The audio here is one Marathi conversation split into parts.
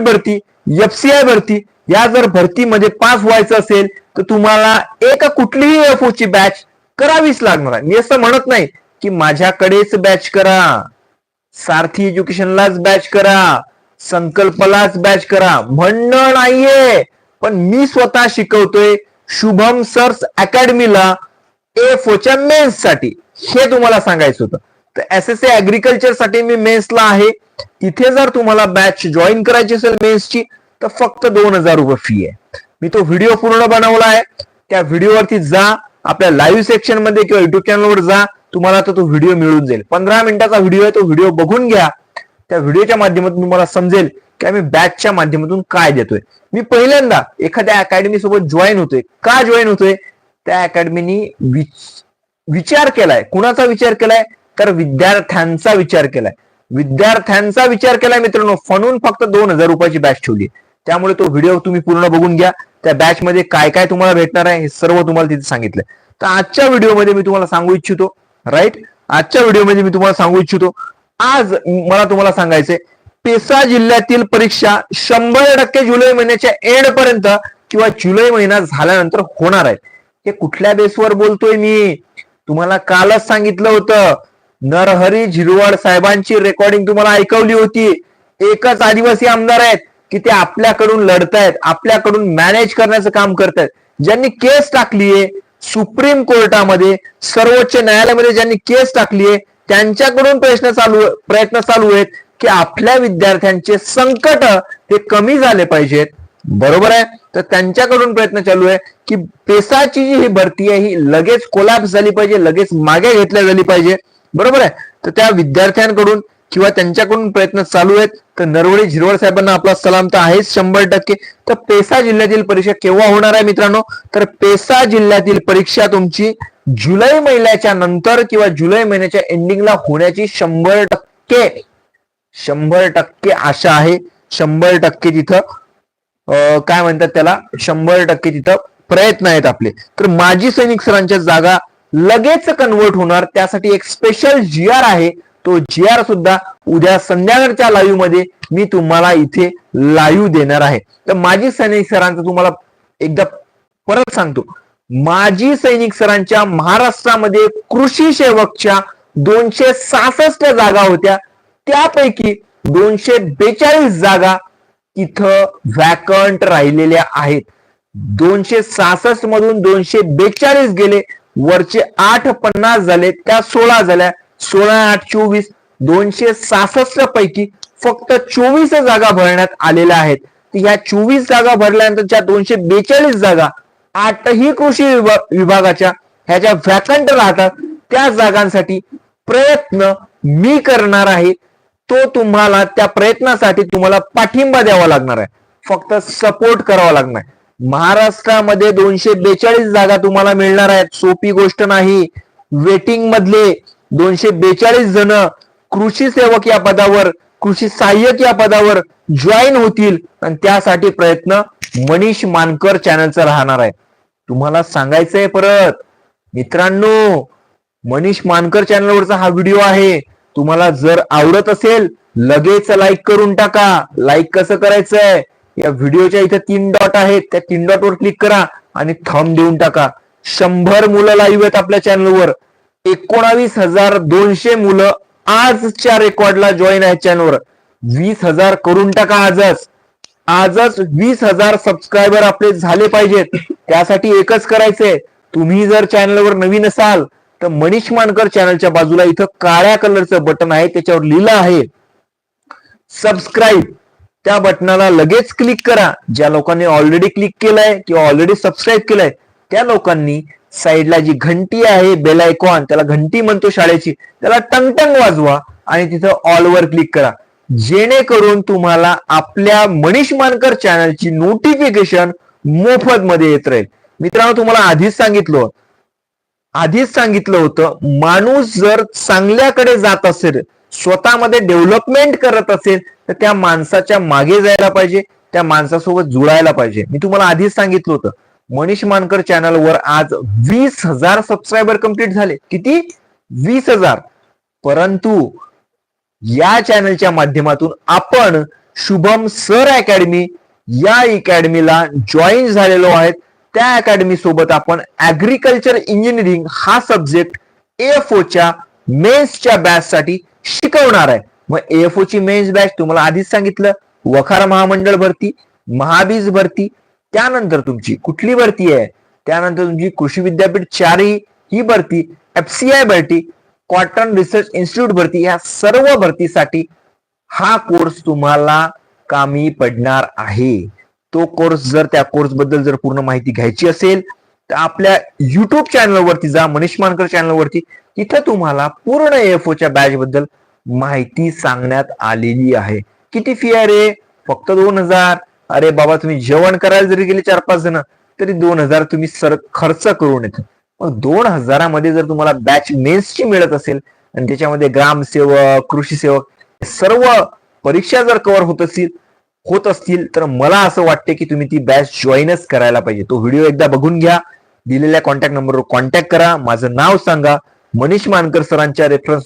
भरती एफसीआय भरती या जर भरतीमध्ये पास व्हायचं असेल तर तुम्हाला एक कुठलीही एफ ची बॅच करावीच लागणार आहे. मी असं म्हणत नाही की माझ्याकडेच बॅच करा. सारथी एज्युकेशनलाच बॅच करा. संकल्पलाच बॅच करा. म्हणणं नाहीये. पण मी स्वतः शिकवतोय शुभम सर्स अकॅडमीला एफ च्या मेन्ससाठी. हे तुम्हाला सांगायचं होतं. तर एस एस ऍग्रिकल्चरसाठी मी मेन्सला आहे. इथे जर तुम्हाला बॅच जॉईन करायची असेल मेन्सची तर फक्त दोन हजार रुपये फी आहे. मी तो व्हिडिओ पूर्ण बनवला आहे. त्या व्हिडिओवरती जा. आपल्या लाईव्ह सेक्शनमध्ये किंवा युट्यूब चॅनलवर जा. तुम्हाला तो व्हिडिओ मिळून जाईल. पंधरा मिनिटाचा व्हिडिओ आहे. तो व्हिडिओ बघून घ्या. त्या व्हिडिओच्या माध्यमातून तुम्हाला समजेल की आम्ही बॅचच्या माध्यमातून काय देतोय. मी पहिल्यांदा एखाद्या अकॅडमी सोबत जॉईन होतोय. का जॉईन होतोय? त्या अकॅडमीनी विचार केलाय. कुणाचा विचार केलाय? तर विद्यार्थ्यांचा विचार केलाय. विद्यार्थ्यांचा विचार केलाय मित्रांनो म्हणून फक्त दोन हजार रुपयाची बॅच ठेवली त्यामुळे तो व्हिडिओ तुम्ही पूर्ण बघून घ्या. त्या बॅच मध्ये काय काय तुम्हाला भेटणार आहे हे सर्व तुम्हाला तिथे सांगितलंय. तर आजच्या व्हिडिओमध्ये मी तुम्हाला सांगू इच्छितो राईट आजच्या व्हिडिओमध्ये मी तुम्हाला सांगू इच्छितो आज मला तुम्हाला सांगायचंय पेसा जिल्ह्यातील परीक्षा शंभर टक्के जुलै महिन्याच्या एंड पर्यंत किंवा जुलै महिना झाल्यानंतर होणार आहे. हे कुठल्या बेसवर बोलतोय मी? तुम्हाला कालच सांगितलं होतं. नरहरी झिरवाड साहेबांची रेकॉर्डिंग तुम्हाला ऐकवली होती. एकच आदिवासी आमदार आहेत की ते आपल्याकडून लढतायत आपल्याकडून मॅनेज करण्याचं काम करतायत. ज्यांनी केस टाकलीये सुप्रीम कोर्टामध्ये सर्वोच्च न्यायालयामध्ये ज्यांनी केस टाकलीये त्यांच्याकडून प्रश्न चालू प्रयत्न चालू आहेत की आपल्या विद्यार्थ्यांचे संकट हे कमी झाले पाहिजेत. बरोबर आहे? तर त्यांच्याकडून प्रयत्न चालू आहे की पेसाची जी ही भरती आहे ही लगेच कोलॅप्स झाली पाहिजे लगेच मागे घेतल्या झाली पाहिजे. बरोबर आहे? तर त्या विद्यार्थ्यांकडून किंवा त्यांच्याकडून प्रयत्न चालू आहेत. तर नरवडे झिरवळ साहेबांना आपला सलाम. तर आहेच शंभर टक्के. तर पेसा जिल्ह्यातील परीक्षा केव्हा होणार आहे मित्रांनो? तर पेसा जिल्ह्यातील परीक्षा तुमची जुलै महिन्याच्या नंतर किंवा जुलै महिन्याच्या एंडिंगला होण्याची शंभर टक्के शंभर टक्के आशा आहे. शंभर टक्के तिथं. काय म्हणतात त्याला? शंभर टक्के तिथं प्रयत्न आहेत आपले. तर माजी सैनिक सरांच्या जागा लगेच कन्वर्ट होणार. त्यासाठी एक स्पेशल जी आर आहे. तो जी आर सुद्धा उद्या संध्याकाळच्या लाईव्हमध्ये मी तुम्हाला इथे लाईव्ह देणार आहे. तर माजी सैनिक सरांचं तुम्हाला एकदा परत सांगतो. माजी सैनिक सरांच्या महाराष्ट्रामध्ये कृषी सेवकच्या दोनशे सहासष्ट जागा होत्या. त्यापैकी दोनशे बेचाळीस जागा तिथं व्हॅकंट राहिलेल्या आहेत. दोनशे सहासष्ट मधून दोनशे बेचाळीस गेले. वरचे आठ पन्नास झाले त्या सोळा झाल्या. सोळा आठ चोवीस दोनशे सहासष्ट पैकी फक्त चोवीस जागा भरण्यात आलेल्या आहेत. ह्या चोवीस जागा भरल्यानंतर ज्या दोनशे बेचाळीस जागा आठही कृषी विभागाच्या ह्या ज्या व्हॅकंट राहतात त्या जागांसाठी प्रयत्न मी करणार आहे. तो तुम्हाला त्या प्रयत्नासाठी तुम्हाला पाठिंबा द्यावा लागणार आहे. फक्त सपोर्ट करावा लागणार आहे. महाराष्ट्रामध्ये दोनशे बेचाळीस जागा तुम्हाला मिळणार आहेत. सोपी गोष्ट नाही. वेटिंग मधले दोनशे बेचाळीस जण कृषी सेवक या पदावर कृषी सहाय्यक या पदावर जॉईन होतील. आणि त्यासाठी प्रयत्न मनीष मानकर चॅनलचा राहणार आहे. तुम्हाला सांगायचंय परत. मित्रांनो मनीष मानकर चॅनलवरचा हा व्हिडिओ आहे. तुम्हाला जर आवडत असेल लगेच लाईक करून टाका. लाईक कसं करायचंय? या व्हिडिओच्या इथे तीन डॉट आहेत. त्या तीन डॉट वर क्लिक करा आणि थंब देऊन टाका. शंभर मुलं लाईव्ह आहेत आपल्या चॅनलवर एकोणावीस हजार दोनशे मुलं आजच्या रेकॉर्डला जॉईन आहेत चॅनलवर वीस हजार करून टाका आजच. आजच वीस हजार सबस्क्रायबर आपले झाले पाहिजेत. त्यासाठी एकच करायचंय. तुम्ही जर चॅनलवर नवीन असाल तर मनीष मानकर चॅनलच्या बाजूला इथं काळ्या कलरचं बटन आहे त्याच्यावर लिहिलं आहे. सबस्क्राईब त्या बटनाला लगेच क्लिक करा. ज्या लोकांनी ऑलरेडी क्लिक केलंय किंवा ऑलरेडी सबस्क्राईब केलंय त्या लोकांनी साईडला जी घंटी आहे बेल आयकॉन त्याला घंटी म्हणतो शाळेची त्याला टंगटंग वाजवा आणि तिथं ऑलवर क्लिक करा. जेणेकरून तुम्हाला आपल्या मनीष मानकर चॅनलची नोटिफिकेशन मोफत मध्ये येत राहील. मित्रांनो तुम्हाला आधीच सांगितलं आधीच सांगितलं होतं माणूस जर चांगल्याकडे जात असेल स्वतःमध्ये डेव्हलपमेंट करत असेल तर त्या माणसाच्या मागे जायला पाहिजे त्या माणसासोबत जुळायला पाहिजे. मी तुम्हाला आधीच सांगितलं होतं. मनीष मानकर चॅनलवर आज वीस हजार सबस्क्रायबर कंप्लीट झाले. किती? वीस हजार. परंतु या चॅनलच्या माध्यमातून आपण शुभम सर अकॅडमी या अकॅडमीला जॉईन झालेलो आहेत. त्या अकॅडमी सोबत आपण ऍग्रिकल्चर इंजिनिअरिंग हा सब्जेक्ट एएफओच्या मेन्सच्या बॅच साठी शिकवणार आहे. मग एएफओ ची मेन्स बॅच तुम्हाला आधीच सांगितलं. वखार महामंडळ भरती महाबीज भरती त्यानंतर तुमची कुठली भरती आहे? त्यानंतर तुमची कृषी विद्यापीठ चारही ही भरती एफसीआय भरती कॉटन रिसर्च इन्स्टिट्यूट भरती या सर्व भरतीसाठी हा कोर्स तुम्हाला कामी पडणार आहे. तो कोर्स जर त्या कोर्सबद्दल जर पूर्ण माहिती घ्यायची असेल तर आपल्या युट्यूब चॅनलवरती जा मनीष मानकर चॅनलवरती तिथं तुम्हाला पूर्ण एफओच्या बॅच बद्दल माहिती सांगण्यात आलेली आहे. किती फी आहे रे? फक्त दोन हजार. अरे बाबा तुम्ही जेवण करायला जरी गेले चार पाच जण तरी दोन हजार तुम्ही सर खर्च करून येत. मग दोन हजारामध्ये जर तुम्हाला बॅच मेन्सची मिळत असेल आणि त्याच्यामध्ये ग्रामसेवक कृषी सेवक सर्व परीक्षा जर कव्हर होत असतील होत असतील तर मला असं वाटते की तुम्ही ती बॅच जॉईनच करायला पाहिजे. तो व्हिडिओ एकदा बघून घ्या. दिलेल्या कॉन्टॅक्ट नंबरवर कॉन्टॅक्ट करा. माझं नाव सांगा. मनीष मानकर सरांच्या रेफरन्स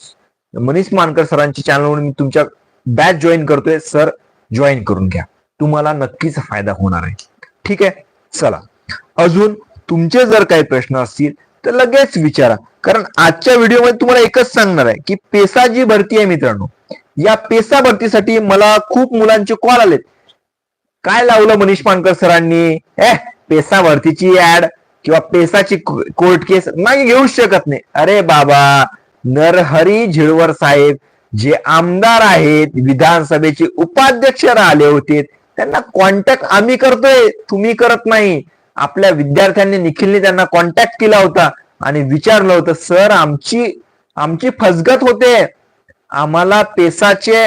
मनीष मानकर सरांच्या चॅनलवर मी तुमच्या बॅच जॉईन करतोय. सर जॉईन करून घ्या. तुम्हाला नक्कीच फायदा होणार आहे. ठीक आहे? चला. अजून तुमचे जर काही प्रश्न असतील तर लगेच विचारा. कारण आजच्या व्हिडिओमध्ये तुम्हाला एकच सांगणार आहे की पेसाची भरती आहे मित्रांनो. या पेसा भरतीसाठी मला खूप मुलांचे कॉल आलेत. काय लावलं मनीष पानकर सरांनी? ए पेसा भरतीची ऍड किंवा पेसाची कोर्ट केस नाही घेऊ शकत नाही. अरे बाबा नरहरी झिळवर साहेब जे आमदार आहेत विधानसभेचे उपाध्यक्ष राहिले होते त्यांना कॉन्टॅक्ट आम्ही करतोय तुम्ही करत नाही. आपल्या विद्यार्थ्यांनी निखिलने त्यांना कॉन्टॅक्ट केला होता आणि विचारलं होतं सर आमची आमची फसगत होते. आम्हाला पेसाचे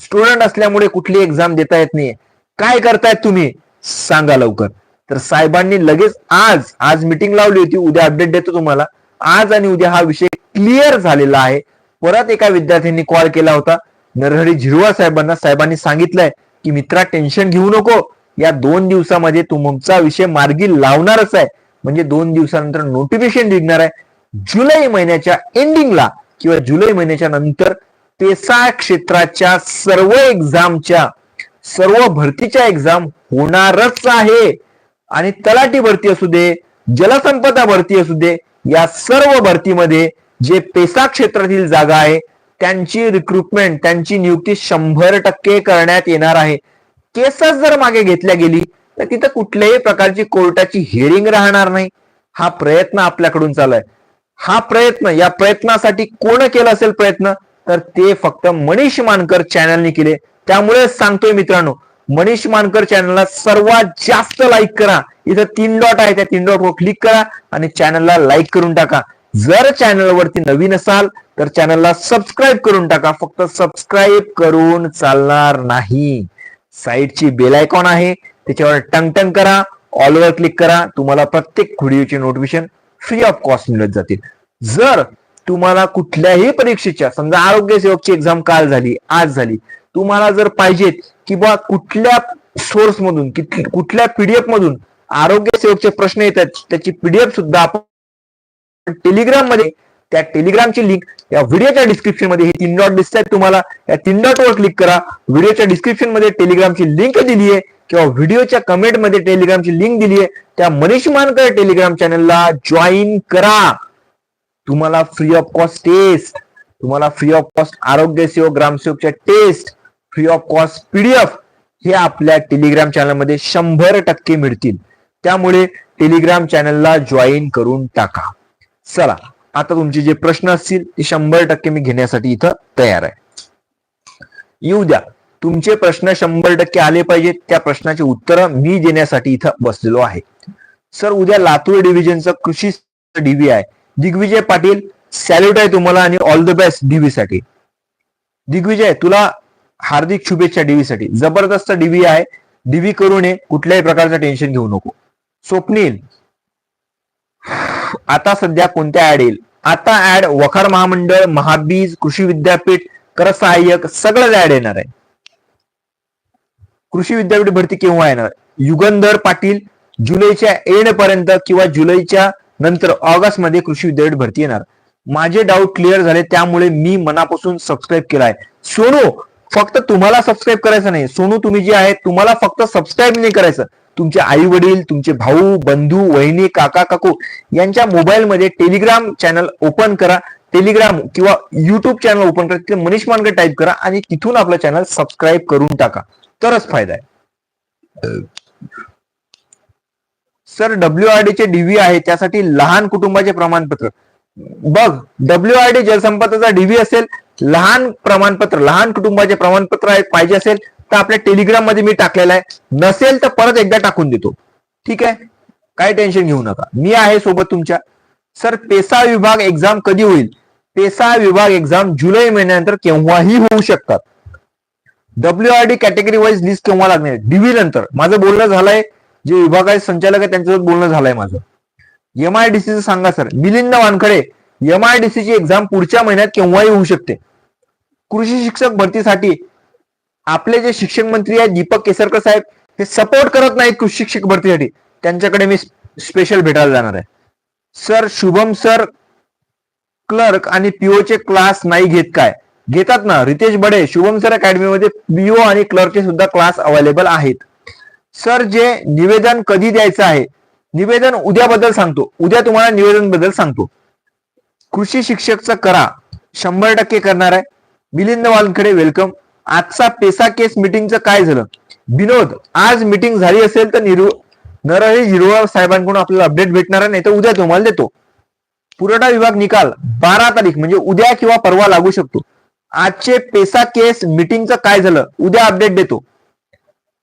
स्टुडंट असल्यामुळे कुठली एक्झाम देता येत नाही काय करतायत तुम्ही? सांगा लवकर. तर साहेबांनी लगेच आज आज मिटिंग लावली होती उद्या अपडेट देतो तुम्हाला. आज आणि उद्या हा विषय क्लिअर झालेला आहे. परत एका विद्यार्थ्यांनी कॉल केला होता. नरहरी झिरवा साहेबांना साहेबांनी सांगितलंय की मित्रा टेन्शन घेऊ नको. या दोन दिवसामध्ये तुमचा विषय मार्गी लावणारच आहे. म्हणजे दोन दिवसानंतर नोटिफिकेशन निघणार आहे. जुलै महिन्याच्या एंडिंगला किंवा जुलै महिन्याच्या नंतर पेसा क्षेत्राच्या सर्व एक्झामच्या सर्व भरतीच्या एक्झाम होणारच आहे. आणि तलाठी भरती असू दे जलसंपदा भरती असू दे या सर्व भरतीमध्ये जे पेसा क्षेत्रातील जागा आहे त्यांची रिक्रुटमेंट त्यांची नियुक्ती शंभर टक्के करण्यात येणार आहे. केसच जर मागे घेतल्या गेली तर तिथं कुठल्याही प्रकारची कोर्टाची हिअरिंग राहणार नाही. हा प्रयत्न आपल्याकडून चालू आहे. हा प्रयत्न या प्रयत्नासाठी कोण केला असेल प्रयत्न? तर ते फक्त मनीष मानकर चॅनलने केले. त्यामुळे सांगतोय मित्रांनो मनीष मानकर चॅनलला सर्वात जास्त लाईक करा. इथं तीन डॉट आहे त्या तीन डॉट वर क्लिक करा आणि चॅनलला लाईक करून टाका. जर चॅनलवरती नवीन असाल तर चॅनलला सबस्क्राईब करून टाका. फक्त सबस्क्राईब करून चालणार नाही. साईडची बेल आयकॉन आहे त्याच्यावर टंग टंग करा ऑलवर क्लिक करा. तुम्हाला प्रत्येक व्हिडिओचे नोटिफिकेशन फ्री ऑफ कॉस्ट मिळत जातील. जर तुम्हाला कुठल्याही परीक्षेच्या समजा आरोग्य सेवकची एक्झाम काल झाली आज झाली तुम्हाला जर पाहिजेत किंवा कुठल्या सोर्स मधून कुठल्या पीडीएफ मधून आरोग्य सेवकचे प्रश्न येतात त्याची पीडीएफ सुद्धा आपण टेलिग्राममध्ये त्या टेलिग्रामची लिंक या व्हिडिओच्या डिस्क्रिप्शनमध्ये हे तीन डॉट दिसत आहेत तुम्हाला या तीन डॉट वर क्लिक करा. व्हिडिओच्या डिस्क्रिप्शनमध्ये टेलिग्रामची लिंक दिली आहे किंवा व्हिडिओच्या कमेंटमध्ये टेलिग्रामची लिंक दिली आहे. त्या मनीष मानकर टेलिग्राम चॅनलला जॉईन करा. तुम्हाला फ्री ऑफ कॉस्ट टेस्ट तुम्हाला फ्री ऑफ कॉस्ट आरोग्य सेवक ग्रामसेवकच्या test free of cost PDF हे आपल्या टेलिग्राम चॅनलमध्ये शंभर टक्के मिळतील. त्यामुळे टेलिग्राम चॅनलला जॉईन करून टाका. चला आता तुमचे जे प्रश्न असतील ते शंभर टक्के मी घेण्यासाठी इथं तयार आहे. येऊ द्या. तुमचे प्रश्न शंभर टक्के आले पाहिजेत. त्या प्रश्नाचे उत्तर मी देण्यासाठी इथं बसलेलो आहे. सर उद्या लातूर डिव्हिजनचं कृषी डीव्ही आहे दिग्विजय पाटील सॅल्यूट आहे तुम्हाला आणि ऑल द बेस्ट डीव्ही साठी. दिग्विजय तुला हार्दिक शुभेच्छा डीव्ही साठी. जबरदस्त डीव्ही आहे. डीव्ही करू नये. कुठल्याही प्रकारचं टेन्शन घेऊ नको. स्वप्नील आता सध्या कोणत्या ऍड येईल? आता ऍड वखार महामंडळ महाबीज कृषी विद्यापीठ कर सहाय्यक सगळं ऍड येणार आहे. कृषी विद्यापीठ भरती केव्हा येणार? युगंधर पाटील जुलैच्या एंड पर्यंत किंवा जुलैच्या नंतर ऑगस्टमध्ये कृषी विद्यापीठ भरती येणार. माझे डाऊट क्लिअर झाले त्यामुळे मी मनापासून सबस्क्राईब केलाय. सोनू फक्त तुम्हाला सबस्क्राईब करायचं नाही. सोनू तुम्ही जे आहे तुम्हाला फक्त सबस्क्राईब नाही करायचं. तुमचे आई वडील तुमचे भाऊ बंधू वहिनी काका काकू यांच्या मोबाईलमध्ये टेलिग्राम चॅनल ओपन करा. टेलिग्राम किंवा युट्यूब चॅनल ओपन करा. तिथे मनीष मानकर टाईप करा आणि तिथून आपलं चॅनल सबस्क्राईब करून टाका. तरच फायदा आहे. सर डब्ल्यू आर डी चे डीव्ही आहे त्यासाठी लहान कुटुंबाचे प्रमाणपत्र. बघ डब्ल्यू आर डी जलसंपदाचा डीव्ही असेल लहान प्रमाणपत्र लहान कुटुंबाचे प्रमाणपत्र पाहिजे असेल तर आपल्या टेलिग्राममध्ये मी टाकलेलं आहे. नसेल तर परत एकदा टाकून देतो. ठीक आहे? काय टेन्शन घेऊ नका. मी आहे सोबत तुमच्या. सर पेसा विभाग एक्झाम कधी होईल? पेसा विभाग एक्झाम जुलै महिन्यानंतर केव्हाही होऊ शकतात. W R D category wise list केव्हा लागणार डीव्ही नंतर. माझं बोलणं झालंय जे विभागाचे संचालक आहे त्यांच्यासोबत बोलणं झालंय माझं. एम सांगा सर. मिलिंद वानखडे एम ची एक्झाम पुढच्या महिन्यात केव्हाही होऊ शकते? कृषी शिक्षक भरतीसाठी आपले जे शिक्षण मंत्री आहेत दीपक केसरकर साहेब हे सपोर्ट करत नाहीत कृषी शिक्षक भरतीसाठी. त्यांच्याकडे मी स्पेशल भेटायला जाणार आहे. सर शुभम सर क्लर्क आणि पीओ चे क्लास नाही घेत काय? घेतात ना? रितेश बडे शुभम सर अकॅडमीमध्ये पीओ आणि क्लर्कचे सुद्धा क्लास अवेलेबल आहेत. सर जे निवेदन कधी द्यायचं आहे? निवेदन उद्याबद्दल सांगतो. उद्या तुम्हाला निवेदनबद्दल सांगतो. कृषी शिक्षकचा करा. शंभर टक्के करणार आहे. मिलिंद वालकडे वेलकम आजचा पेसा केस मिटिंगचं काय झालं? विनोद आज मिटिंग झाली असेल तर निरु नरहरी हिरवळ साहेबांकडून आपल्याला अपडेट भेटणार आहे नाही तर उद्या तुम्हाला देतो. पुरवठा विभाग निकाल बारा तारीख म्हणजे उद्या किंवा परवा लागू शकतो. आजचे पेसा केस मिटिंगचं काय झालं? उद्या अपडेट देतो.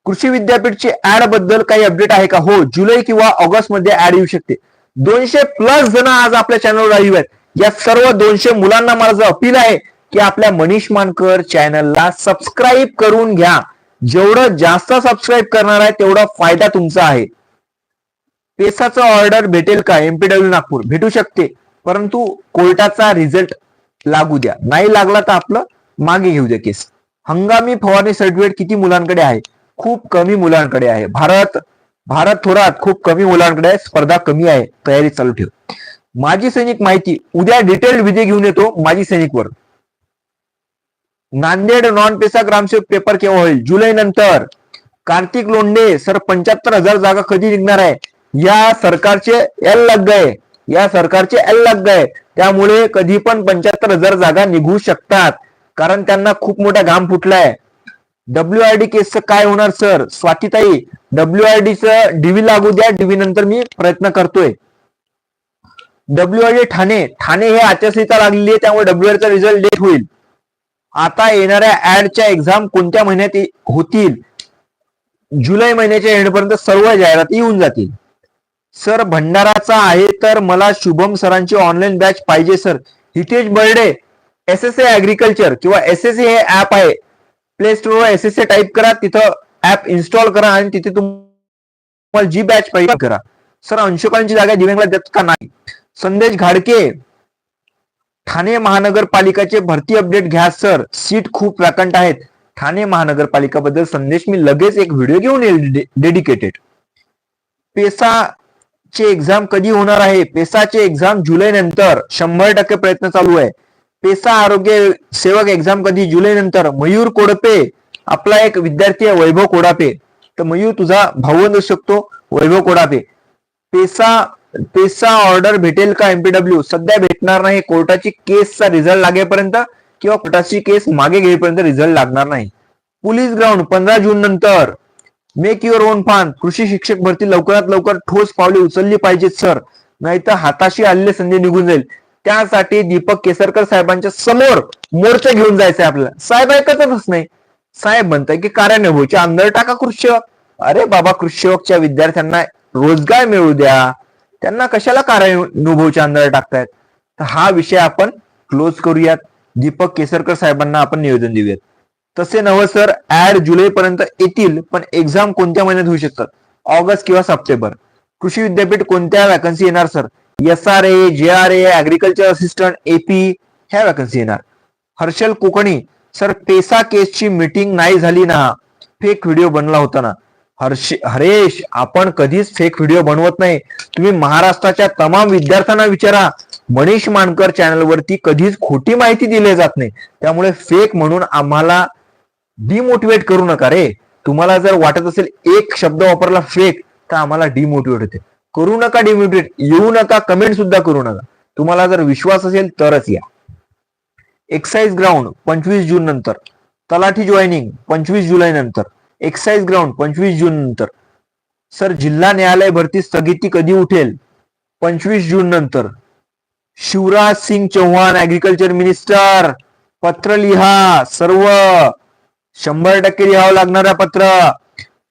कृषी विद्यापीठची ऍडबद्दल काही अपडेट आहे का? हो जुलै किंवा ऑगस्टमध्ये ऍड येऊ शकते. दोनशे प्लस जण आज आपल्या चॅनलवर लाईव्ह आहेत. या सर्व दोनशे मुलांना माझं अपील आहे की आपल्या मनीष मानकर चॅनलला सबस्क्राईब करून घ्या. जेवढं जास्त सबस्क्राईब करणार आहे तेवढा फायदा तुमचा आहे. पेसाचा ऑर्डर भेटेल का? एमपीडब्ल्यू नागपूर? भेटू शकते. परंतु कोर्टाचा रिझल्ट लागू द्या. नाही लागला तर आपलं मागे घेऊ द्या केस हंगामी फवारणी सर्टिफिकेट किती मुलांकडे आहे? खूप कमी मुलांकडे आहे. भारत भारत थोरात खूप कमी मुलांकडे आहे. स्पर्धा कमी आहे. तयारी चालू ठेव. माजी सैनिक माहिती उद्या डिटेल विधी घेऊन येतो माजी सैनिकवर. नांदेड नॉन पेसा ग्रामसेवक पेपर केव्हा होईल? जुलै नंतर. कार्तिक लोंढे सर पंच्याहत्तर हजार जागा कधी निघणार आहे? या सरकारचे एल लग गए या सरकारचे एल लग गए त्यामुळे कधी पण पंच्याहत्तर हजार जागा निघू शकतात. कारण त्यांना खूप मोठा घाम फुटलाय. डब्ल्यू आर डी केसचं काय होणार सर स्वातीताई डब्ल्यू आर डीचं डीव्ही लागू द्या डीव्ही नंतर मी प्रयत्न करतोय. W R D Thane Thane हे आचारसंहिता लागलेली आहे त्यामुळे डब्ल्यू आर चा रिझल्ट लेट होईल. आता येणाऱ्या ऍडच्या एक्झाम कोणत्या महिन्यात होतील? जुलै महिन्याच्या एंडपर्यंत सर्व जाहिराती येऊन जातील. सर भंडाराचा आहे तर मला शुभम सरांची ऑनलाईन बॅच पाहिजे sir Hitesh Barde S S A agriculture किंवा एस एस ए हे ऍप आहे. Play Store S S A type करा तिथं ऍप इन्स्टॉल करा आणि तिथे तुम्हाला जी बॅच पाहिजे करा. सर अंशुकांची जागा दिव्यांगला देत का नाही? संदेश घाडके ठाणे महानगरपालिकाचे भरती अपडेट घ्या सर सीट खूप वॅकंट आहेत. ठाणे महानगरपालिका बद्दल संदेश मी लगेच एक व्हिडिओ घेऊन येईल डेडिकेटेड पेसाचे एक्झाम कधी होणार आहे? पेसाचे एक्झाम जुलै नंतर. शंभर टक्के प्रयत्न चालू आहे. पेसा आरोग्य सेवक एक्झाम कधी जुलै नंतर? मयूर कोडपे आपला एक विद्यार्थी आहे वैभव कोडापे. तर मयूर तुझा भाऊ असू शकतो Vaibhav Kodape. PESA PESA order भेटेल का एमपीडब्ल्यू सध्या भेटणार नाही. कोर्टाची केसचा रिझल्ट लागेपर्यंत किंवा कोर्टाची केस मागे घेईपर्यंत रिझल्ट लागणार नाही. पोलीस ग्राउंड पंधरा जून नंतर. मेक युअर ओन फान कृषी शिक्षक भरती लवकरात लवकर ठोस पावले उचलली पाहिजेत सर नाहीतर हाताशी आलेले संधी निघून जाईल. त्यासाठी दीपक केसरकर साहेबांच्या समोर मोर्चा घेऊन जायचंय आपल्याला. साहेब ऐकतच नाही. साहेब म्हणताय की कार्यानुभवच्या अंदर टाका कृषी अरे बाबा कृषी विद्यार्थ्यांना रोजगार मिळू द्या. त्यांना कशाला कार्यानुभवच्या अंदर टाकतायत? तर हा विषय आपण क्लोज करूयात. दीपक केसरकर साहेबांना आपण निवेदन देऊयात. तसे नवं सर ऍड जुलै पर्यंत येतील पण एक्झाम कोणत्या महिन्यात होऊ शकतात? ऑगस्ट किंवा सप्टेंबर. कृषी विद्यापीठ कोणत्या वॅकन्सी येणार sir? S R A J R A agriculture assistant A P vacancy येणार. हर्षल कोकणी सर पेसा केसची मीटिंग नाही झाली ना? फेक व्हिडिओ बनला होता ना. हर्ष हरेश आपण कधीच फेक व्हिडिओ बनवत नाही. तुम्ही महाराष्ट्राच्या तमाम विद्यार्थ्यांना विचारा. मनीष मानकर चॅनलवरती कधीच खोटी माहिती दिली जात नाही. त्यामुळे फेक म्हणून आम्हाला डिमोटिवेट करू नका रे. तुम्हाला जर वाटत असेल एक शब्द वापरला फेक तर आम्हाला डिमोटिवेट होते. करू नका डिम्युटेट येऊ नका कमेंट सुद्धा करू नका. तुम्हाला जर विश्वास असेल तरच या. एक्साइज ग्राउंड पंचवीस जून नंतर. तलाठी जॉईनिंग पंचवीस जुलै नंतर. एक्साइज ग्राउंड पंचवीस जून नंतर. सर जिल्हा न्यायालय भरती स्थगिती कधी उठेल? पंचवीस जून नंतर. शिवराज सिंग चौहान ऍग्रिकल्चर मिनिस्टर पत्र लिहा सर्व. शंभर टक्के लिहावं लागणारा पत्र.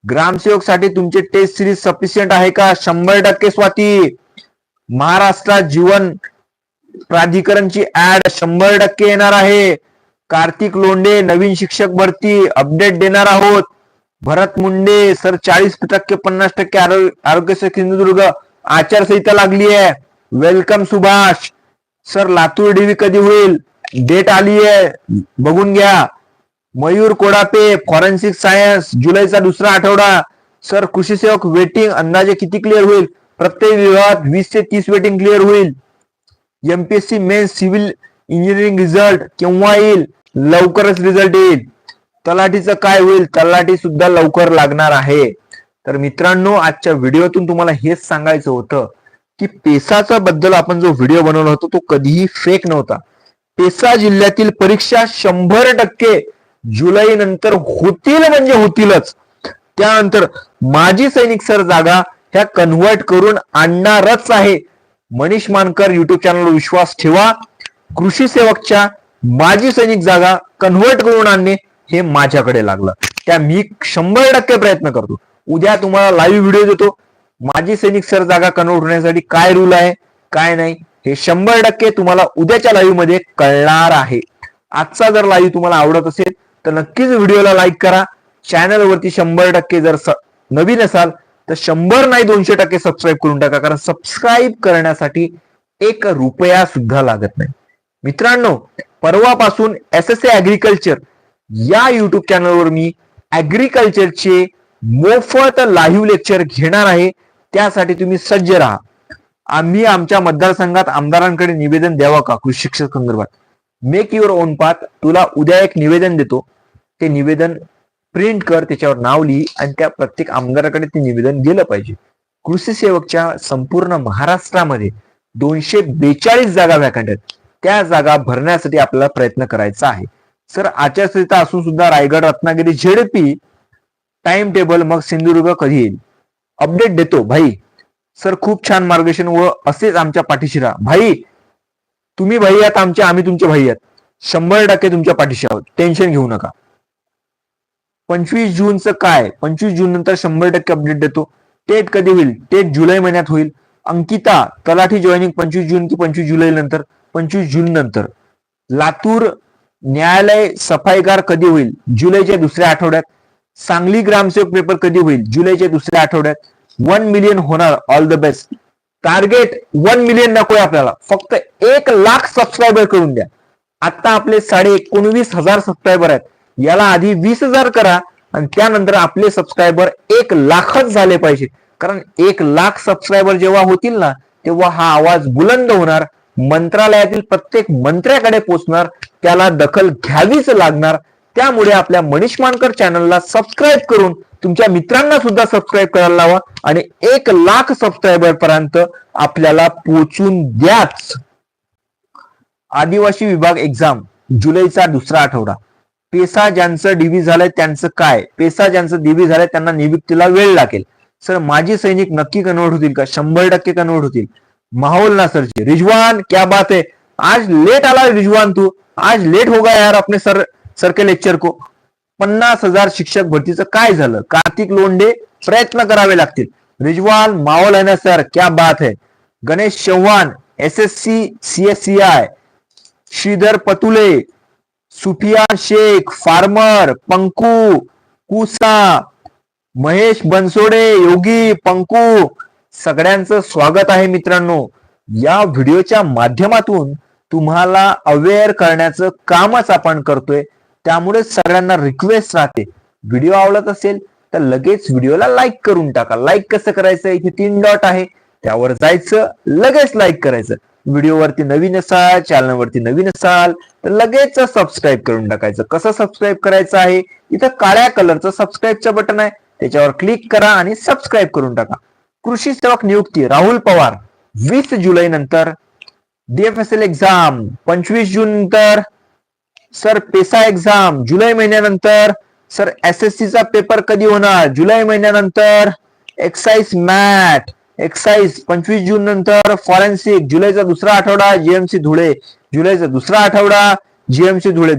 ग्रामसेवकसाठी तुमचे टेस्ट सिरीज सफिशियंट आहे का? शंभर टक्के स्वाती. महाराष्ट्रात जीवन प्राधिकरणची ऍड शंभर टक्के येणार आहे. कार्तिक लोंडे नवीन शिक्षक भरती अपडेट देणार आहोत. भरत मुंडे सर चाळीस टक्के पन्नास टक्के आरोग्य सिंधुदुर्ग आचारसंहिता लागली आहे. Welcome Subhash. Sir Latur DV कधी होईल? डेट आली आहे. बघून घ्या. मयूर कोडापे फॉरेन्सिक सायन्स जुलैचा दुसरा आठवडा. सर कृषी सेवक वेटिंग अंदाजे किती क्लिअर होईल? प्रत्येक विभागात वीस ते तीस वेटिंग क्लिअर होईल. MPSC main civil engineering result केव्हा येईल? लवकरच रिझल्ट येईल. तलाठीचं काय होईल? तलाठी सुद्धा लवकर लागणार आहे. तर मित्रांनो आजच्या व्हिडिओतून तुम्हाला हेच सांगायचं होतं की पेसाचा बद्दल आपण जो व्हिडिओ बनवला होता तो कधीही फेक नव्हता. पेसा जिल्ह्यातील परीक्षा शंभर टक्के जुलै नंतर होतील म्हणजे होतीलच. त्यानंतर माजी सैनिक सर जागा ह्या कन्व्हर्ट करून आणणारच आहे. मनीष मानकर युट्यूब चॅनलवर विश्वास ठेवा. कृषी सेवकच्या माजी सैनिक जागा कन्व्हर्ट करून आणणे हे माझ्याकडे लागलं. त्या मी शंभर टक्के प्रयत्न करतो. उद्या तुम्हाला लाईव्ह व्हिडिओ देतो. माजी सैनिक सर जागा कन्व्हर्ट होण्यासाठी काय रूल आहे काय नाही हे शंभर टक्के तुम्हाला उद्याच्या लाईव्हमध्ये कळणार आहे. आजचा जर लाईव्ह तुम्हाला आवडत असेल तर नक्कीच व्हिडिओला लाईक करा. चॅनलवरती शंभर टक्के जर नवीन असाल तर शंभर नाही दोनशे टक्के सबस्क्राईब करून टाका. कारण सबस्क्राईब करण्यासाठी एक रुपया सुद्धा लागत नाही. मित्रांनो परवापासून एस एस ऍग्रिकल्चर या युट्यूब चॅनलवर मी ऍग्रिकल्चरचे मोफत लाईव्ह लेक्चर घेणार आहे. त्यासाठी तुम्ही सज्ज राहा. आम्ही आमच्या मतदारसंघात आमदारांकडे निवेदन द्यावं का? कृषी शिक्षक संदर्भात. मेक युअर ओन पाथ तुला उद्या एक निवेदन देतो. ते निवेदन प्रिंट कर त्याच्यावर नाव लिही आणि त्या प्रत्येक आमदाराकडे ते निवेदन गेलं पाहिजे. कृषी सेवकच्या संपूर्ण महाराष्ट्रामध्ये दोनशे बेचाळीस जागा व्हॅकंट आहेत. त्या जागा भरण्यासाठी आपल्याला प्रयत्न करायचा आहे. सर आचारसंहिता असून सुद्धा Raigad Ratnagiri ZP time table मग सिंधुदुर्ग कधी येईल? अपडेट देतो. भाई सर खूप छान मार्गदर्शन व असेच आमच्या पाठीशी राहा. भाई तुम्ही भाई आहात आमचे आम्ही तुमचे भाई आहात. शंभर टक्के तुमच्या पाठीशी आहोत. टेन्शन घेऊ नका. पंचवीस जूनचं काय? पंचवीस जून नंतर शंभर टक्के अपडेट देतो. टेट कधी होईल? टेट जुलै महिन्यात होईल. अंकिता तलाठी जॉईनिंग पंचवीस जून की पंचवीस जुलै नंतर? पंचवीस जून नंतर. लातूर न्यायालय सफाईगार कधी होईल? जुलैच्या दुसऱ्या आठवड्यात. सांगली ग्रामसेवक पेपर कधी होईल? जुलैच्या दुसऱ्या आठवड्यात. वन मिलियन होणार. All the best target one million नकोय आपल्याला. फक्त एक लाख सबस्क्रायबर करून द्या. आता आपले साडे एकोणवीस हजार सबस्क्रायबर आहेत. याला आधी वीस हजार करा आणि त्यानंतर आपले सबस्क्रायबर एक लाखच झाले पाहिजे. कारण एक लाख सबस्क्रायबर जेव्हा होतील ना तेव्हा हा आवाज बुलंद होणार मंत्रालयातील प्रत्येक मंत्र्याकडे पोचणार त्याला दखल घ्यावीच लागणार. त्यामुळे आपल्या मनीष मानकर चॅनलला सबस्क्राईब करून तुमच्या मित्रांना सुद्धा सबस्क्राईब करायला लावा आणि एक लाख सबस्क्रायबर पर्यंत आपल्याला पोचून द्याच. आदिवासी विभाग एक्झाम जुलैचा दुसरा आठवडा. पेसा ज्यांचं डीव्ही झालंय त्यांचं काय? पेसा ज्यांचं डीव्ही झालंय त्यांना नियुक्तीला वेळ लागेल. सर माजी सैनिक नक्की कन्वर्ट होतील का? शंभर टक्के कन्वर्ट होतील. माहौल ना सरची रिजवान क्या बात है. आज लेट आला रिजवान तू. आज लेट हो गया यार अपने सर सर के लेक्चर को. पन्नास हजार शिक्षक भरतीचं काय झालं? कार्तिक लोंढे प्रयत्न करावे लागतील. रिजवान माहोल आहे ना सर? क्या बात है. Ganesh Chavan S S C C S C I Shridhar Patule Sufiya Shaikh farmer Panku कुसा महेश बनसोडे योगी पंकू सगळ्यांचं स्वागत आहे मित्रांनो. या व्हिडिओच्या माध्यमातून तुम्हाला अवेअर करण्याचं कामच आपण करतोय. त्यामुळे सगळ्यांना रिक्वेस्ट राहते. व्हिडिओ आवडत असेल तर लगेच व्हिडिओला लाईक करून टाका. लाईक कसं करायचं? इथे तीन डॉट आहे. त्यावर जायचं लगेच लाईक करायचं. व्हिडिओवरती नवीन असाल चॅनलवरती नवीन असाल तर लगेच सबस्क्राईब करून टाकायचं. कसं सबस्क्राईब करायचं आहे? इथं काळ्या कलरचं सबस्क्राईबचं बटन आहे. त्याच्यावर क्लिक करा आणि सबस्क्राईब करून टाका. कृषी सेवक नियुक्ती राहुल पवार. वीस जुलै नंतर डीएफएसएल एक्झाम पंचवीस जून नंतर सर पेसा एक्झाम जुलै महिन्यानंतर सर एस एस चा पेपर कधी होणार? जुलै महिन्यानंतर एक्साइज मॅट एक्साइज पंचवीस जून नंतर फॉरेन्सिक जुलैचा दुसरा आठवडा जीएमसी धुळे. जुलैचा दुसरा आठवडा जीएमसी धुळे.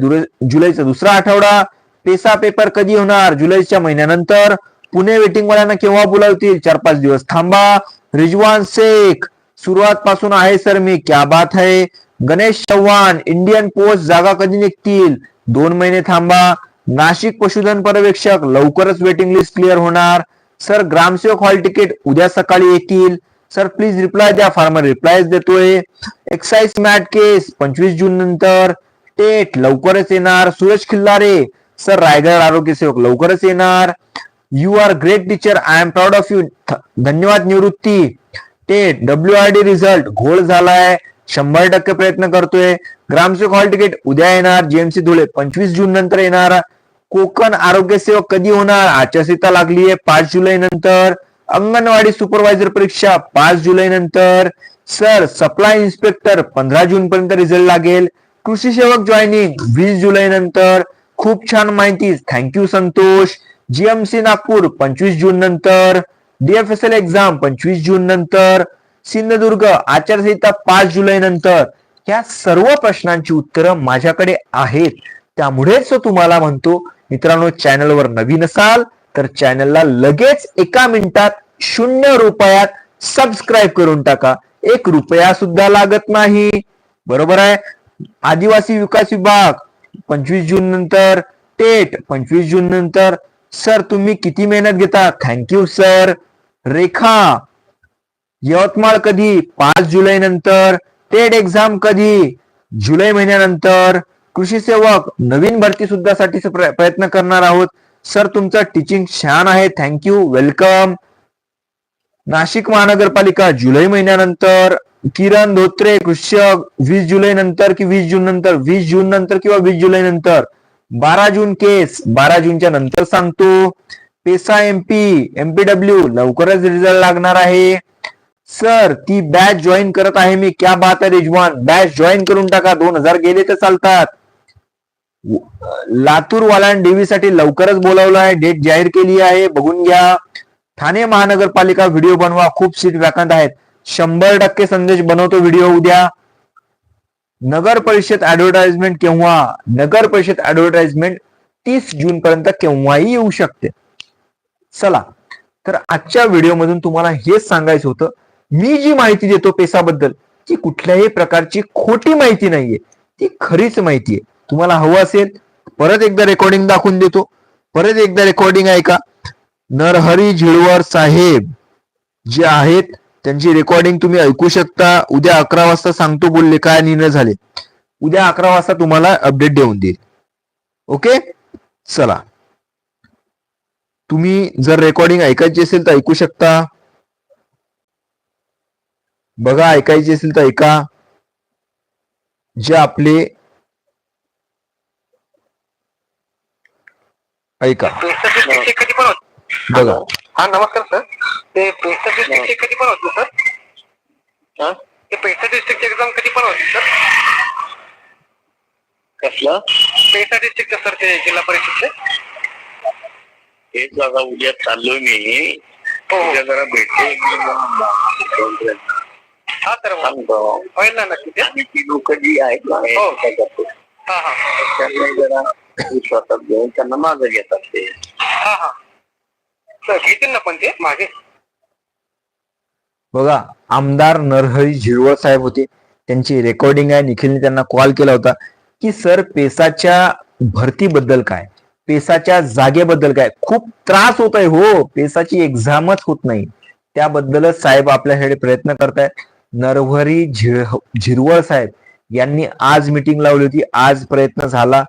जुलैचा दुसरा आठवडा पेसा पेपर कधी होणार? जुलैच्या महिन्यानंतर पुणे वेटिंग वाल्यांना केव्हा बोलावतील? चार पाच दिवस थांबा. रिजवान शेख सुरुवात पासून आहे सर मी. क्या बात है. गणेश चव्हाण इंडियन पोस्ट जागा कधी निघतील? दोन महिने थांबा. नाशिक पशुधन पर्यवेक्षक लवकरच वेटिंग लिस्ट क्लिअर होणार. सर ग्रामसेवक हॉल तिकीट उद्या सकाळी येतील. सर प्लीज रिप्लाय द्या फार्मर रिप्लाय देतोय. एक्साइज मॅट केस पंचवीस जून नंतर. टेट लवकरच येणार. सूरज खिल्लारे सर रायगड आरोग्य सेवक लवकरच येणार. You are great teacher I am proud of you धन्यवाद Nivrutti. TET W R D result घोळ झालाय. शंभर टक्के प्रयत्न करतोय. ग्रामसेवक हॉल तिकीट उद्या येणार. जीएमसी धुळे पंचवीस जून नंतर येणार. कोकण आरोग्य सेवा कधी होणार? आचारसंहिता लागली आहे पाच जुलै नंतर. अंगणवाडी सुपरवायझर परीक्षा पाच जुलै नंतर. सर सप्लाय इन्स्पेक्टर पंधरा जून पर्यंत रिझल्ट लागेल. कृषी सेवक जॉईनिंग वीस जुलै नंतर. खूप छान माहिती. थँक्यू संतोष. जीएमसी नागपूर पंचवीस जून नंतर. डीएफएसएल एक्झाम पंचवीस जून नंतर. सिंधुदुर्ग आचारसंहिता पाच जुलै नंतर. या सर्व प्रश्नांची उत्तरं माझ्याकडे आहेत. त्यामुळेच तुम्हाला म्हणतो मित्रांनो चॅनलवर नवीन असाल तर चॅनलला लगेच एका मिनिटात शून्य रुपयात सबस्क्राईब करून टाका. एक रुपया सुद्धा लागत नाही. बरोबर आहे? आदिवासी विकास विभाग पंचवीस जून नंतर टेट पंचवीस जून नंतर सर तुम्ही किती मेहनत घेता? थँक्यू सर रेखा यवतमाळ कधी? पाच जुलै नंतर टेट एक्झाम कधी? जुलै महिन्यानंतर कृषी सेवक नवीन भरती सुद्धा साठी प्रयत्न करणार आहोत. सर तुमचं टीचिंग छान आहे. थँक्यू वेलकम नाशिक महानगरपालिका जुलै महिन्यानंतर किरण धोत्रे कृषक वीस जुलै नंतर की वीस जून नंतर? वीस जून नंतर किंवा वीस जुलै नंतर? बारा जून केस. बारा जूनच्या नंतर सांगतो. पेसा एमपी एमपीडब्ल्यू लवकरच रिझल्ट लागणार आहे. सर ती बॅच जॉईन करत आहे मी. क्या बात आहे रिजवान. बॅच जॉईन करून टाका. दोन हजार गेले तर चालतात. लातूरवाला वालानसाठी लवकरच बोलावलं आहे. डेट जाहीर केली आहे. बघून घ्या. ठाणे महानगरपालिका व्हिडिओ बनवा. खूप सीट व्याकांत आहेत. शंभर टक्के संदेश बनवतो व्हिडिओ उद्या. नगर परिषद ऍडव्हर्टाइजमेंट केव्हा? नगर परिषद ऍडव्हर्टाइजमेंट तीस जून पर्यंत केव्हाही येऊ शकते. चला. तर आजच्या व्हिडिओमधून तुम्हाला हेच सांगायचं होतं. मी जी माहिती देतो पेसाबद्दल ती कुठल्याही प्रकारची खोटी माहिती नाहीये. ती खरीच माहिती आहे तुम्हाला हवं असेल परत एकदा रेकॉर्डिंग दाखवून देतो. परत एकदा रेकॉर्डिंग ऐका. नरहरी झिळवर साहेब जे आहेत त्यांची रेकॉर्डिंग तुम्ही ऐकू शकता. उद्या अकरा वाजता सांगतो बोलले काय निर्णय झाले. उद्या अकरा वाजता तुम्हाला अपडेट देऊन देईल. ओके चला. तुम्ही जर रेकॉर्डिंग ऐकायची असेल तर ऐकू शकता. बघा ऐकायची असेल तर ऐका. जे आपले ऐका. कधी पण बघा. हा नमस्कार सर. ते पेस्टची शिक्षक कधी पण होते सर. ते पेस्टा डिस्ट्रिक्ट एक्झाम कधी पण होते सर. कसलं? पेस्टा डिस्ट्रिक्ट सर ते जिल्हा परिषदचे. हेच आता उद्या चाललोय मी. हो. हो. उद्या जरा भेटते. हा सर मग सांगतो होईल ना नक्की ते. ती लोक जी आहेत ना हे. हो. हा हा. त्यांना जरा विश्वासात घेऊन त्यांना मागं घेतात ते. हा हा. सर घेतील ना पण ते मागे. बघा आमदार नरहरी झिरवळ साहेब होते. त्यांची रेकॉर्डिंग आहे. निखिलने त्यांना कॉल केला होता. की सर पेसाच्या भरतीबद्दल काय? पेसाच्या जागेबद्दल काय? खूप त्रास होत आहे हो. पेसाची एक्झामच होत नाही. त्याबद्दलच साहेब आपल्यासाठी प्रयत्न करतायत. नरहरी झिर झिरवळ साहेब यांनी आज मिटिंग लावली होती. आज प्रयत्न झाला.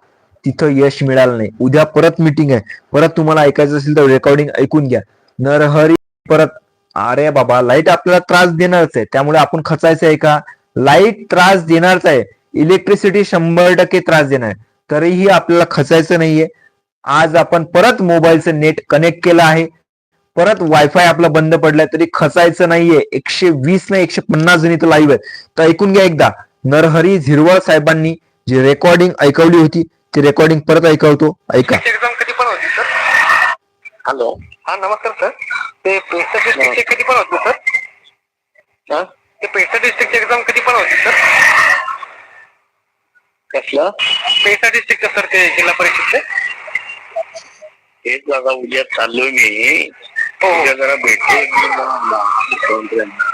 तिथं यश मिळालं नाही. उद्या परत मिटिंग आहे. परत तुम्हाला ऐकायचं असेल तर रेकॉर्डिंग ऐकून घ्या. नरहरी परत अरे बाबा लाइट आपल्याला त्रास देणारच आहे. त्यामुळे आपण खचायचं आहे का? लाइट त्रास देणारच आहे. इलेक्ट्रिसिटी शंभर टक्के त्रास देणार आहे. तरीही आपल्याला खचायचं नाहीये. आज आपण परत मोबाईलचं नेट कनेक्ट केलं आहे. परत वायफाय आपला बंद पडलाय तरी खचायचं नाहीये. एकशे वीस नाही एकशे पन्नास जणी तर लाईव्ह आहे तर ऐकून घ्या एकदा. नरहरी झिरवळ साहेबांनी जी रेकॉर्डिंग ऐकवली होती ती रेकॉर्डिंग परत ऐकवतो. ऐका. एक्झाम कधी पण होती सर हॅलो हा नमस्कार सर ते पेस्टा डिस्ट्रिक्टचे कधी पण होते सर हा? ते पेस्टा डिस्ट्रिक्टचे एक्झाम कधी पण होते सर कसलं? पेस्टा डिस्ट्रिक्टचं सर ते जिल्हा परिषदचे. हेच दादा उद्या चाललोय मी. हो. हो. उद्या जरा भेटते मुख्यमंत्र्यांना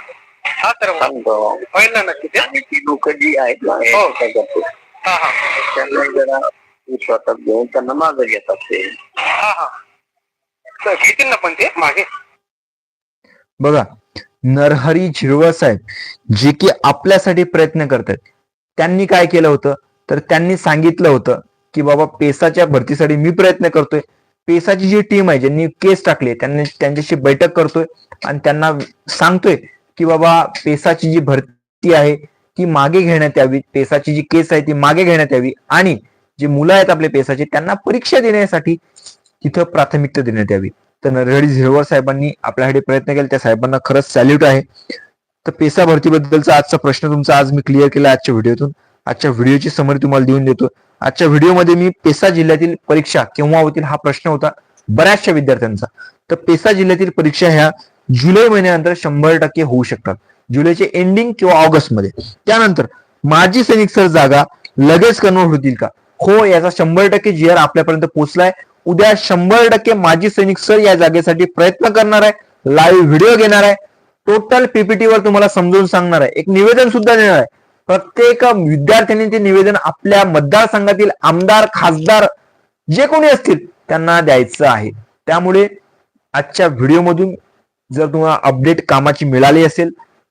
हा सर सांगतो. होईल ना नक्की ते? आणि ती लोक जी आहेत ना हे. हो. काय करते हा हा. त्यांना जरा विश्वासात घेऊन त्यांना मागं घेतात ते हा हा. सर घेतील ना पण ते मागे? बघा नरहरी झिरवळ साहेब जे की आपल्यासाठी प्रयत्न करतात त्यांनी काय केलं होतं? तर त्यांनी सांगितलं होतं की बाबा पेसाच्या भरतीसाठी मी प्रयत्न करतोय. पेसाची जी टीम आहे ज्यांनी केस टाकली त्यांनी त्यांच्याशी बैठक करतोय आणि त्यांना सांगतोय की बाबा पेसाची जी भरती आहे ती मागे घेण्यात यावी. पेसाची जी केस आहे ती मागे घेण्यात यावी. आणि जे मुलं आहेत आपले पेसाचे त्यांना परीक्षा देण्यासाठी तिथं प्राथमिकता देण्यात यावी. तर नरहरी झिरवळ साहेबांनी आपल्यासाठी प्रयत्न केले त्या साहेबांना खरंच सॅल्यूट आहे. तर पेसा भरतीबद्दलचा आजचा प्रश्न तुमचा आज मी क्लिअर केला आजच्या व्हिडिओतून. आजच्या व्हिडिओची समरी तुम्हाला देऊन देतो. आजच्या व्हिडिओमध्ये मी पेसा जिल्ह्यातील परीक्षा केव्हा होतील हा प्रश्न होता बऱ्याचशा विद्यार्थ्यांचा. तर पेसा जिल्ह्यातील परीक्षा ह्या जुलै महिन्यानंतर शंभर टक्के होऊ शकतात. जुलैचे एंडिंग किंवा ऑगस्टमध्ये त्यानंतर माजी सैनिक सर जागा लगेच कन्वर्ट होतील का? हो याचा शंभर टक्के जी आर आपल्यापर्यंत पोहोचलाय. उद्या शंभर टक्के माजी सैनिक सर या जागेसाठी प्रयत्न करणार आहे. लाईव्ह व्हिडिओ घेणार आहे. टोटल पीपीटी वर तुम्हाला समजून सांगणार आहे. एक निवेदन सुद्धा देणार आहे. प्रत्येक विद्यार्थ्यांनी ते निवेदन आपल्या मतदारसंघातील आमदार खासदार जे कोणी असतील त्यांना द्यायचं आहे. त्यामुळे आजच्या व्हिडिओमधून जर तुम्हाला अपडेट कामाची मिळाली असेल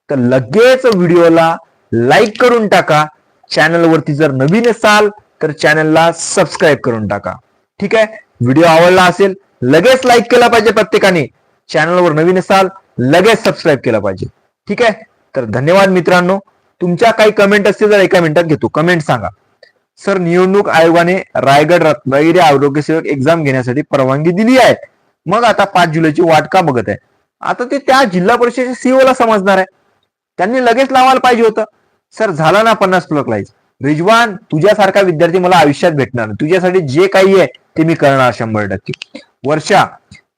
तर लगेच व्हिडिओला लाईक करून टाका. चॅनलवरती जर नवीन असाल तर चॅनलला सबस्क्राईब करून टाका. ठीक आहे? व्हिडिओ आवडला असेल लगेच लाईक केला पाहिजे प्रत्येकाने. चॅनलवर नवीन असाल लगेच सबस्क्राईब केला पाहिजे. ठीक आहे? तर धन्यवाद मित्रांनो. तुमच्या काही कमेंट असतील तर एका मिनिटात घेतो. कमेंट सांगा. सर निवडणूक आयोगाने रायगड रत्नागिरी आरोग्य सेवक एक्झाम घेण्यासाठी परवानगी दिली आहे. मग आता पाच जुलैची वाट का बघत आहे? आता ते त्या जिल्हा परिषदेच्या सीओ ला समजणार आहे. त्यांनी लगेच लावायला पाहिजे होतं. सर झाला ना पन्नास प्लक लाईज रिजवान तुझ्यासारखा विद्यार्थी मला आयुष्यात भेटणार तुझ्यासाठी जे काही आहे ते मी करणार शंभर टक्के. वर्षा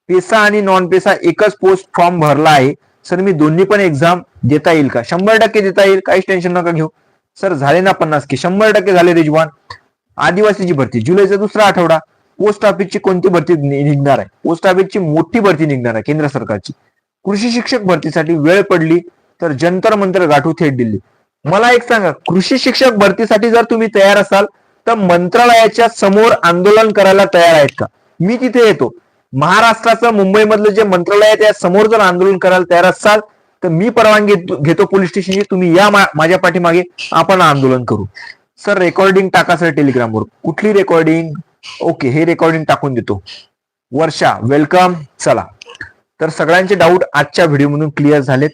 पेसा आणि नॉन पेसा एकच पोस्ट फॉर्म भरला आहे. सर मी दोन्ही पण एक्झाम देता येईल का? शंभर टक्के देता येईल. काहीच टेन्शन नका घेऊ. सर झाले ना पन्नास की. शंभर टक्के झाले रिजवान. आदिवासीची भरती. जुलैचा दुसरा आठवडा. पोस्ट ऑफिसची कोणती भरती निघणार आहे? पोस्ट ऑफिसची मोठी भरती निघणार आहे केंद्र सरकारची. कृषी शिक्षक भरतीसाठी वेळ पडली तर जंतर मंतर गाठू थेट दिल्ली. मला एक सांगा कृषी शिक्षक भरतीसाठी जर तुम्ही तयार असाल तर मंत्रालयाच्या समोर आंदोलन करायला तयार आहेत का? मी तिथे येतो. महाराष्ट्राचं मुंबईमधलं जे मंत्रालय आहे त्या समोर जर आंदोलन करायला तयार असाल तर मी परवानगी घेतो- पोलीस स्टेशनची. तुम्ही या माझ्या पाठीमागे आपण आंदोलन करू. सर रेकॉर्डिंग टाका सर टेलिग्रामवर कुठली रेकॉर्डिंग ओके हे रेकॉर्डिंग टाकून देतो. वर्षा वेलकम चला. तर सगळ्यांचे डाऊट आजच्या व्हिडिओमधून क्लिअर झालेत.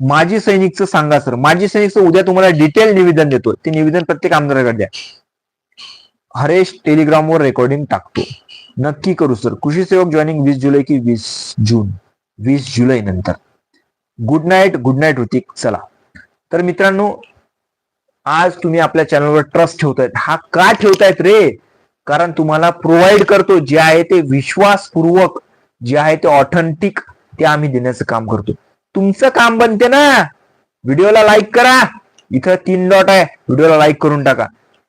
माजी सैनिकचं सांगा सर माजी सैनिकचं उद्या तुम्हाला डिटेल निवेदन देतो ते निवेदन प्रत्येक आमदाराकडे द्या. हरेश टेलिग्रामवर रेकॉर्डिंग टाकतो. नक्की करू सर कृषी सेवक जॉईनिंग वीस जुलै की वीस जून वीस जुलै नंतर. Good night good night Hrithik. चला. तर मित्रांनो आज तुम्ही आपल्या चॅनलवर ट्रस्ट ठेवतायत. हा का ठेवतायत रे? कारण तुम्हाला प्रोव्हाइड करतो जे आहे ते विश्वासपूर्वक जे आहे ते ऑथेंटिक ते आम्ही देण्याचं काम करतो. तुमचं काम बनते ना. व्हिडिओला लाईक करा. इथं तीन डॉट आहे. व्हिडिओला लाईक करून टाका.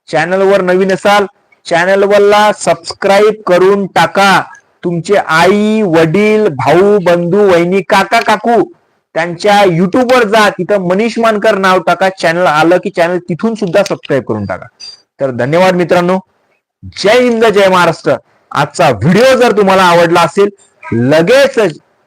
चॅनलवर नवीन असाल चॅनलवरला सबस्क्राईब करून टाका. तुमचे आई वडील भाऊ बंधू वहिनी काका काकू त्यांच्या युट्यूबवर जा. तिथं मनीष मानकर नाव टाका. चॅनल आलं की चॅनल तिथून सुद्धा सबस्क्राईब करून टाका. तर धन्यवाद मित्रांनो. जय हिंद जय महाराष्ट्र. आजचा व्हिडिओ जर तुम्हाला आवडला असेल लगेच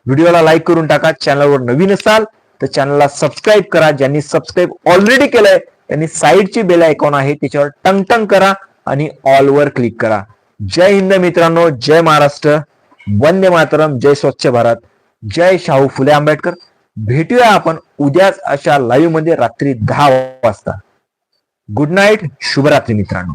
व्हिडिओला लाईक करून टाका. चॅनलवर नवीन असाल तर चॅनलला सबस्क्राईब करा. ज्यांनी सबस्क्राईब ऑलरेडी केलंय त्यांनी साईडची बेल आयकॉन आहे त्याच्यावर टंग टंग करा आणि ऑलवर क्लिक करा. जय हिंद मित्रांनो जय महाराष्ट्र. वंदे मातरम जय स्वच्छ भारत. जय शाहू फुले आंबेडकर. भेटूया आपण उद्याच अशा लाईव्हमध्ये रात्री दहा वाजता. गुड नाईट शुभरात्री मित्रांनो.